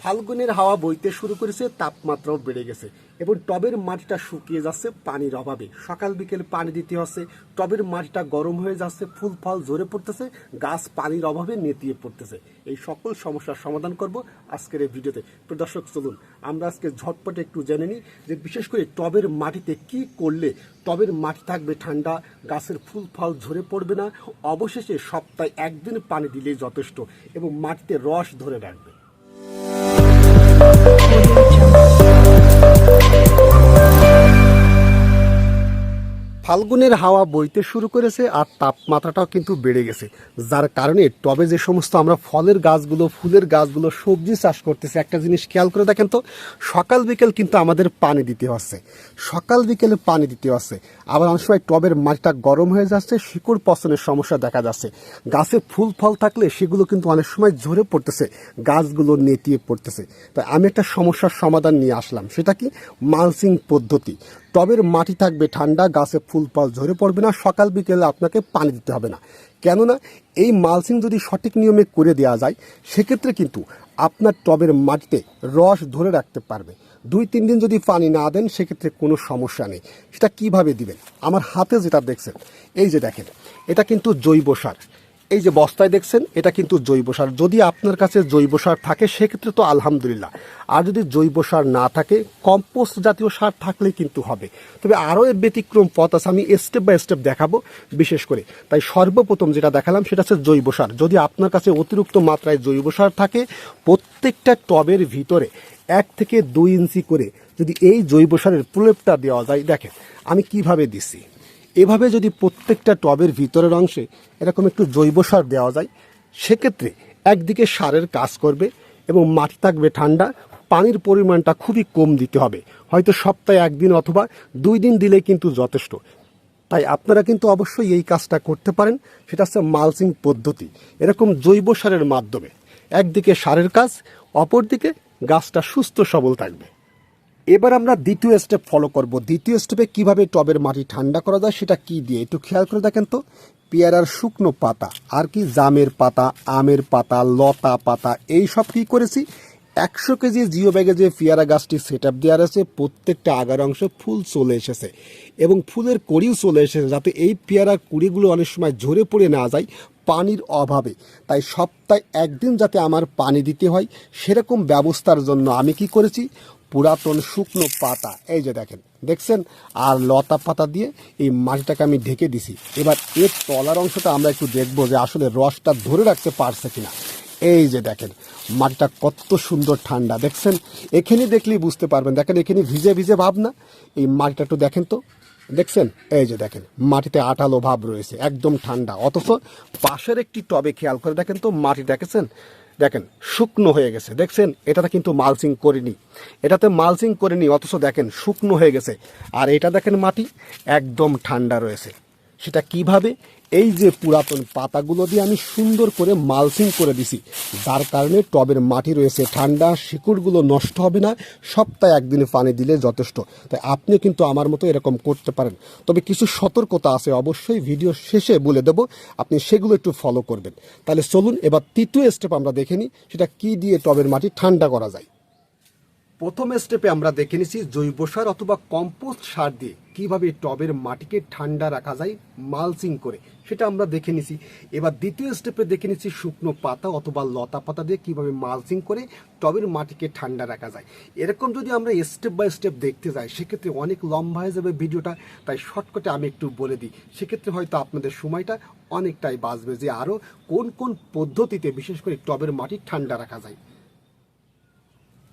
ফাল্গুনের হাওয়া বইতে শুরু করেছে, তাপমাত্রাও বেড়ে গেছে। এবং টবের মাটিটা শুকিয়ে যাচ্ছে পানির অভাবে। সকাল বিকেল পানি দিতে হচ্ছে, টবের মাটিটা গরম হয়ে যাচ্ছে, ফুল ফল ঝরে পড়তেছে, গাছ পানির অভাবে নেতিয়ে পড়তেছে। এই সকল সমস্যার সমাধান করব আজকের এই ভিডিওতে। দর্শক, চলুন, আমরা আজকে ঝটপট একটু জেনে নিই যে বিশেষ করে টবের মাটিতে কি করলে টবের মাটি থাকবে ঠান্ডা, গাছের ফুল ফল ঝরে পড়বে না, অবশেষে সপ্তাহে একদিন পানি দিলেই যথেষ্ট এবং মাটিতে রস ধরে রাখবে। ফাল্গুনের হাওয়া বইতে শুরু করেছে আর তাপমাত্রাটাও কিন্তু বেড়ে গেছে, যার কারণে টবে যে সমস্ত আমরা ফলের গাছগুলো, ফুলের গাছগুলো, সবজি চাষ করতেছি, একটা জিনিস খেয়াল করে দেখেন তো, সকাল বিকেল কিন্তু আমাদের পানি দিতে হচ্ছে, সকাল বিকেলে পানি দিতে হচ্ছে, আবার অনেক সময় টবের মাটিটা গরম হয়ে যাচ্ছে, শিকড় পচনের সমস্যা দেখা যাচ্ছে, গাছে ফুল ফল থাকলে সেগুলো কিন্তু অনেক সময় ঝরে পড়তেছে, গাছগুলো নেতিয়ে পড়তেছে, তাই আমি একটা সমস্যার সমাধান নিয়ে আসলাম, সেটা কি মালসিং পদ্ধতি টবের মাটি থাকবে ঠান্ডা, গাছে ফুল ফল ঝরে পড়বে না, সকাল বিকেলে আপনাকে পানি দিতে হবে না। কেননা, এই মালসিং যদি সঠিক নিয়মে করে দেওয়া যায়, সেক্ষেত্রে কিন্তু আপনার টবের মাটিতে রস ধরে রাখতে পারবে। দুই, তিন দিন যদি পানি না দেন, সেক্ষেত্রে কোনো সমস্যা নেই। সেটা কীভাবে দিবেন? আমার হাতে যেটা দেখছেন, এই যে দেখেন, এটা কিন্তু জৈব সার। এই যে বস্তায় দেখছেন, এটা কিন্তু জৈব সার। যদি আপনার কাছে জৈব সার থাকে, সেক্ষেত্রে তো আলহামদুলিল্লাহ। আর যদি জৈব সার না থাকে, কম্পোস্ট জাতীয় সার থাকলেই কিন্তু হবে। তবে আরও এর ব্যতিক্রম পথ আছে, আমি স্টেপ বাই স্টেপ দেখাবো, বিশেষ করে। তাই সর্বপ্রথম যেটা দেখালাম, সেটা হচ্ছে জৈব সার। যদি আপনার কাছে অতিরিক্ত মাত্রায় জৈব সার থাকে, প্রত্যেকটা টবের ভিতরে এক থেকে দুই ইঞ্চি করে যদি এই জৈব সারের প্রলেপটা দেওয়া যায়, দেখেন, আমি কীভাবে দিচ্ছি এভাবে যদি প্রত্যেকটা টবের ভিতরের অংশে এরকম একটু জৈব সার দেওয়া যায়, সেক্ষেত্রে একদিকে সারের কাজ করবে এবং মাটি থাকবে ঠান্ডা, পানির পরিমাণটা খুবই কম দিতে হবে। হয়তো সপ্তাহে একদিন অথবা দুই দিন দিলেই কিন্তু যথেষ্ট। তাই আপনারা কিন্তু অবশ্যই এই কাজটা করতে পারেন। সেটা হচ্ছে মালচিং পদ্ধতি। এরকম জৈব সারের মাধ্যমে একদিকে সারের কাজ, অপরদিকে গাছটা সুস্থ সবল থাকবে। এবার আমরা দ্বিতীয় স্টেপ ফলো করব। দ্বিতীয় স্টেপে কীভাবে টবের মাটি ঠান্ডা করা যায় সেটা কি দিয়ে? একটু খেয়াল করে দেখেন তো। পেয়ারার শুকনো পাতা, আর কি? জামের পাতা, আমের পাতা, লতা পাতা, এই সব কি করেছি? একশো কেজি জিও ব্যাগে যে পেয়ারা গাছটি সেট আপ দেওয়ার আছে প্রত্যেকটা আগার অংশে ফুল চলে এসেছে এবং ফুলের কড়িও চলে এসেছে যাতে এই পেয়ারার কুড়িগুলো অনেক সময় ঝরে পড়ে না যায় পানির অভাবে। তাই সপ্তাহে একদিন যাতে আমার পানি দিতে হয়, সেরকম ব্যবস্থার জন্য আমি কি করেছি? পুরাতন শুকনো পাতা। এই যে দেখেন, দেখছেন? আর লতা পাতা দিয়ে এই মাটিটাকে আমি ঢেকে দিছি। এবার এর তলার অংশটা আমরা একটু দেখব যে আসলে রসটা ধরে রাখতে পারছে কিনা। এই যে দেখেন, মাটিটা কত সুন্দর ঠান্ডা, দেখছেন? এখানে দেখলেই বুঝতে পারবেন। দেখেন, এখানে ভিজে ভিজে ভাব না। এই মাটিটা একটু দেখেন তো। দেখছেন? এই যে দেখেন, মাটিতে আঠালো ভাব রয়েছে, একদম ঠান্ডা। অথচ পাশের একটি টবে খেয়াল করে দেখেন তো মাটি, দেখেছেন? দেখেন, শুকনো হয়ে গেছে। দেখছেন? এটাতে কিন্তু মালচিং করিনি। এটাতে মালচিং করিনি, অথচ দেখেন, শুকনো হয়ে গেছে। আর এটা দেখেন মাটি, একদম ঠান্ডা রয়েছে। সেটা কীভাবে? এই যে পুরাতন পাতাগুলো দিয়ে আমি সুন্দর করে মালচিং করে দিছি, যার কারণে টবের মাটি রয়েছে ঠান্ডা, শিকড়গুলো নষ্ট হবে না, সপ্তাহে একদিনে পানি দিলে যথেষ্ট। তাই আপনি কিন্তু আমার মতো এরকম করতে পারেন। তবে কিছু সতর্কতা আছে, অবশ্যই ভিডিও শেষে বলে দেব, আপনি সেগুলো একটু ফলো করবেন। তাহলে চলুন, এবার তৃতীয় স্টেপ আমরা দেখে নিই, সেটা কি দিয়ে টবের মাটি ঠান্ডা করা যায়। প্রথম স্টেপে আমরা দেখে নিছি জৈব সার অথবা কম্পোস্ট সার দিয়ে কীভাবে টবের মাটিকে ঠান্ডা রাখা যায় মালচিং করে, সেটা আমরা দেখে নিছি। এবার দ্বিতীয় স্টেপে দেখে নিচ্ছি শুকনো পাতা অথবা লতা পাতা দিয়ে কীভাবে মালচিং করে টবের মাটিকে ঠান্ডা রাখা যায়। এরকম যদি আমরা স্টেপ বাই স্টেপ দেখতে যাই, সেক্ষেত্রে অনেক লম্বা হয়ে যাবে ভিডিওটা, তাই শর্টকাটে আমি একটু বলে দিই। সেক্ষেত্রে হয়তো আপনাদের সময়টা অনেকটাই বাঁচবে যে আরও কোন কোন পদ্ধতিতে বিশেষ করে টবের মাটি ঠান্ডা রাখা যায়।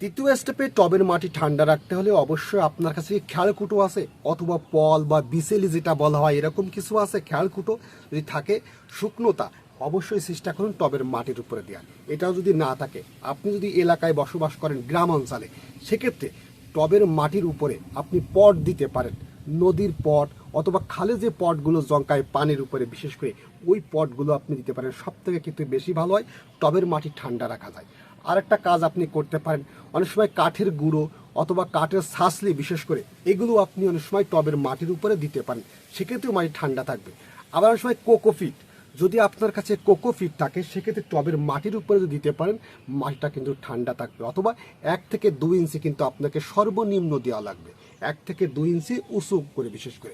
তৃতীয় স্টেপে টবের মাটি ঠান্ডা রাখতে হলে অবশ্যই আপনার কাছে খেয়ালকুটো আছে, অথবা পল বা বিসেলি যেটা বলা হয়, এরকম কিছু আছে খেয়ালকুটো যদি থাকে, শুকনোতা, অবশ্যই চেষ্টা করুন টবের মাটির উপরে দেওয়ার। এটাও যদি না থাকে, আপনি যদি এলাকায় বসবাস করেন গ্রাম অঞ্চলে, সেক্ষেত্রে টবের মাটির উপরে আপনি পট দিতে পারেন। নদীর পট অথবা খালে যে পটগুলো জঙ্কায় পানির উপরে, বিশেষ করে ওই পটগুলো আপনি দিতে পারেন। সব থেকে কিন্তু বেশি ভালো হয় টবের মাটি ঠান্ডা রাখা যায়। আরেকটা কাজ আপনি করতে পারেন। অনেক সময় কাঠের গুঁড়ো অথবা কাঠের ছাসলি বিশেষ করে, এগুলো আপনি অনেক সময় টবের মাটির উপরে দিতে পারেন। সেক্ষেত্রেও মাটি ঠান্ডা থাকবে। আবার অনেক সময় কোকোফিট যদি আপনার কাছে কোকোফিট থাকে, সেক্ষেত্রে টবের মাটির উপরে যদি দিতে পারেন, মাটিটা কিন্তু ঠান্ডা থাকবে। অথবা এক থেকে দু ইঞ্চি কিন্তু আপনাকে সর্বনিম্ন দেওয়া লাগবে। এক থেকে দু ইঞ্চি উঁচু করে বিশেষ করে।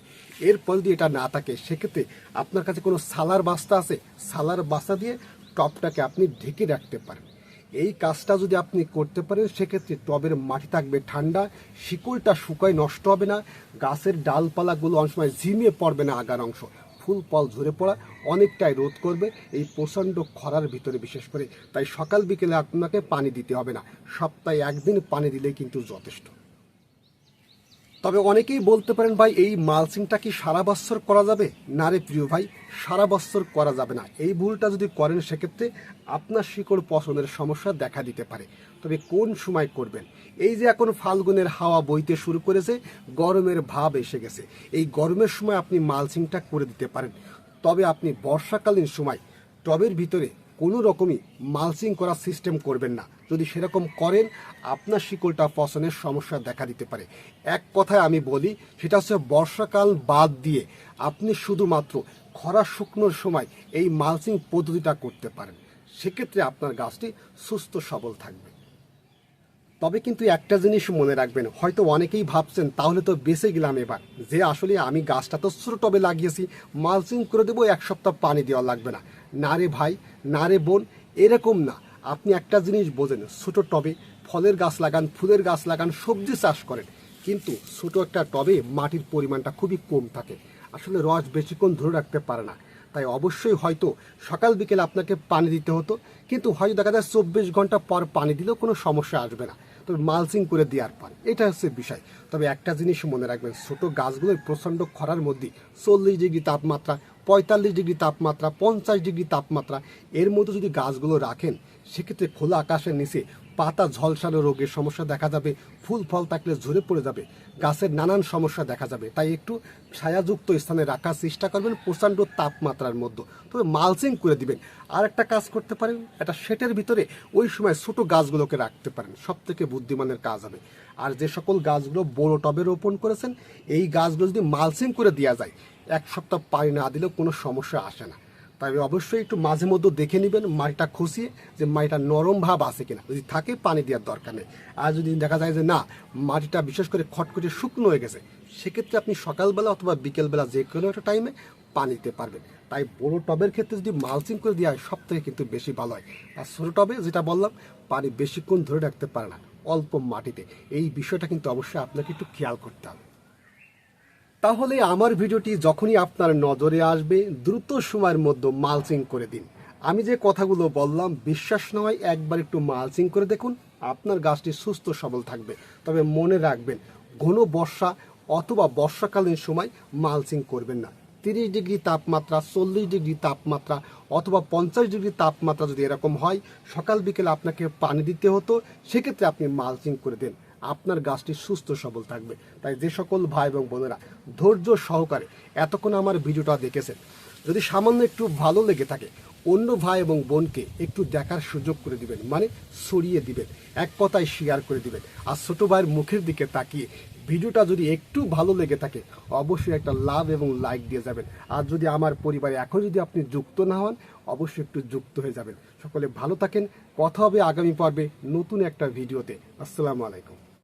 এরপর যদি এটা না থাকে, সেক্ষেত্রে আপনার কাছে কোনো সালার বাস্তা আছে, সালার বাস্তা দিয়ে টবটাকে আপনি ঢেকে রাখতে পারেন। এই কাজটা যদি আপনি করতে পারেন, সেক্ষেত্রে টবের মাটি থাকবে ঠান্ডা শিকড়টা শুকায় নষ্ট হবে না, গাছের ডালপালাগুলো অনেক সময় ঝিমিয়ে পড়বে না আগার অংশ। ফুল ফল ঝরে পড়া অনেকটাই রোধ করবে এই প্রচণ্ড খরার ভিতরে বিশেষ করে। তাই সকাল বিকেলে আপনাকে পানি দিতে হবে না। সপ্তাহে একদিন পানি দিলে কিন্তু যথেষ্ট। তবে অনেকেই বলতে পারেন, ভাই, এই মালচিংটা কি সারা বছর করা যাবে? না রে প্রিয় ভাই, সারা বছর করা যাবে না। এই ভুলটা যদি করেন, সেক্ষেত্রে আপনার শিকড় পছন্দের সমস্যা দেখা দিতে পারে। তবে কোন সময় করবেন? এই যে এখন ফাল্গুনের হাওয়া বইতে শুরু করেছে, গরমের ভাব এসে গেছে। এই গরমের সময় আপনি মালচিংটা করে দিতে পারেন। তবে আপনি বর্ষাকালীন সময় টবের ভিতরে কোনো রকমই মালচিং করার সিস্টেম করবেন না। যদি সেরকম করেন, আপনার শিকড়টা পছন্দের সমস্যা দেখা দিতে পারে। এক কথায় আমি বলি, সেটা হচ্ছে বর্ষাকাল বাদ দিয়ে আপনি শুধুমাত্র খরা শুকনোর সময় এই মালচিং পদ্ধতিটা করতে পারেন। সেক্ষেত্রে আপনার গাছটি সুস্থ সবল থাকবে। তবে কিন্তু একটা জিনিস মনে রাখবেন, হয়তো অনেকেই ভাবছেন, তাহলে তো বেঁচে গেলাম এবার। যে আসলে আমি গাছটা তো ছোট টবে লাগিয়েছি, মালচিং করে দেবো, এক সপ্তাহ পানি দেওয়া লাগবে না। না রে ভাই, না রে বোন, এরকম না। আপনি একটা জিনিস বোঝেন, ছোট টবে ফলের গাছ লাগান, ফুলের গাছ লাগান, সবজি চাষ করেন। কিন্তু ছোট একটা টবে মাটির পরিমাণটা খুবই কম থাকে। আসলে রস বেশিক্ষণ ধরে রাখতে পারে না। তাই অবশ্যই হয়তো সকাল বিকেল আপনাকে পানি দিতে হতো, কিন্তু হয়তো দেখা যায় চব্বিশ ঘণ্টা পর পানি দিলেও কোনো সমস্যা আসবে না। তবে মালচিং করে দেওয়ার পর, এটা হচ্ছে বিষয়। তবে একটা জিনিস মনে রাখবেন, ছোট গাছগুলোর প্রচণ্ড খরার মধ্যে চল্লিশ ডিগ্রি তাপমাত্রা, পঁয়তাল্লিশ ডিগ্রি তাপমাত্রা, পঞ্চাশ ডিগ্রি তাপমাত্রা, এর মধ্যে যদি গাছগুলো রাখেন সেক্ষেত্রে খোলা আকাশের নিচে পাতা ঝলসানো রোগের সমস্যা দেখা যাবে, ফুল ফল থাকলে ঝরে পড়ে যাবে, গাছের নানান সমস্যা দেখা যাবে। তাই একটু ছায়াযুক্ত স্থানে রাখার চেষ্টা করবেন প্রচণ্ড তাপমাত্রার মধ্যে। তবে মালচিং করে দিবেন। আর একটা কাজ করতে পারেন, একটা শেটের ভিতরে ওই সময় ছোট গাছগুলোকে রাখতে পারেন। সব থেকে বুদ্ধিমানের কাজ হবে। আর যে সকল গাছগুলো বড় টবে রোপণ করেছেন, এই গাছগুলো যদি মালচিং করে দেওয়া যায়, এক সপ্তাহ পানি না দিলেও কোনো সমস্যা আসে না। তাই অবশ্যই একটু মাঝে মধ্যে দেখে নেবেন মাটিটা খসিয়ে যে মাটিটা নরম ভাব আছে কিনা। যদি থাকে, পানি দেওয়ার দরকার নেই। আর যদি দেখা যায় যে না, মাটিটা বিশেষ করে খটখটে শুকনো হয়ে গেছে, সেক্ষেত্রে আপনি সকালবেলা অথবা বিকেলবেলা যে কোনো একটা টাইমে পানি দিতে পারবেন। তাই বড় টবের ক্ষেত্রে যদি মালচিং করে দেওয়া হয়, সব থেকে কিন্তু বেশি ভালো হয়। আর ছোটো টবে যেটা বললাম, পানি বেশিক্ষণ ধরে রাখতে পারে না, অল্প মাটিতে। এই বিষয়টা কিন্তু অবশ্যই আপনাকে একটু খেয়াল করতে হবে। তাহলে আমার ভিডিওটি যখনই আপনার নজরে আসবে, দ্রুত সময়ের মধ্যে মালচিং করে দিন। আমি যে কথাগুলো বললাম, বিশ্বাস নয়, একবার একটু মালচিং করে দেখুন, আপনার গাছটি সুস্থ সবল থাকবে। তবে মনে রাখবেন, ঘন বর্ষা অথবা বর্ষাকালীন সময় মালচিং করবেন না। তিরিশ ডিগ্রি তাপমাত্রা, চল্লিশ ডিগ্রি তাপমাত্রা অথবা পঞ্চাশ ডিগ্রি তাপমাত্রা যদি এরকম হয়, সকাল বিকেলে আপনাকে পানি দিতে হতো, সেক্ষেত্রে আপনি মালচিং করে দেন। আপনার গাছটি সুস্থ সবল থাকবে। তাই যে সকল ভাই এবং বোনেরা ধৈর্য সহকারে এতক্ষণ আমার ভিডিওটা দেখেছেন, যদি সামান্য একটু ভালো লেগে থাকে, অন্য ভাই এবং বোনকে একটু দেখার সুযোগ করে দিবেন মানে সরিয়ে দিবেন, এক কথায় শেয়ার করে দিবেন। আর ছোট ভাইয়ের মুখের দিকে তাকিয়ে ভিডিওটা যদি একটু ভালো লেগে থাকে, অবশ্যই একটা লাভ এবং লাইক দিয়ে যাবেন। আর যদি আমার পরিবারে এখন যদি আপনি যুক্ত না হন, অবশ্যই একটু যুক্ত হয়ে যাবেন। সকলে ভালো থাকেন, কথা হবে আগামী পর্বে নতুন একটা ভিডিওতে। আসসালামু আলাইকুম।